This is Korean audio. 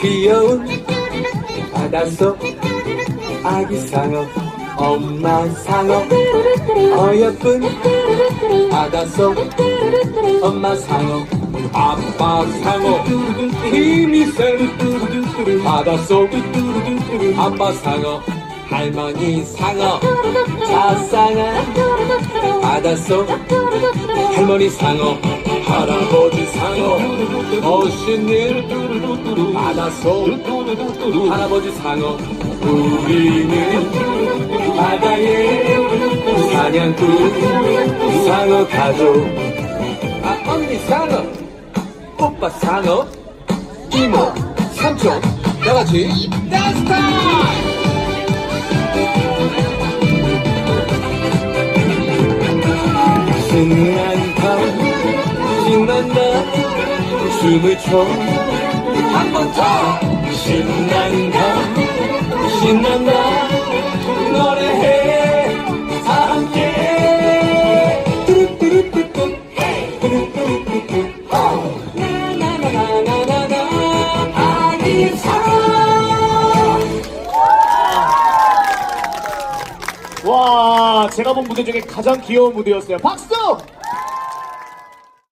귀여운 바닷속 아기 상어 엄마 상어 어여쁜 바닷속 엄마 상어 아빠 상어 힘이 센 바닷속 아빠 상어 할머니 상어 자상한 바닷속. 할머니 상어 할아버지 상어 멋있는 바닷속. 할아버지 상어 우리는 바다의 사냥꾼 상어 가족. 아 언니 상어 오빠 상어 이모 삼촌 다같이 댄스 타임 신난다 춤을 춰 한 번 더. 신난다 신난다. 노래해. 다 함께. 와, 제가 본 무대 중에 가장 귀여운 무대였어요. 박수!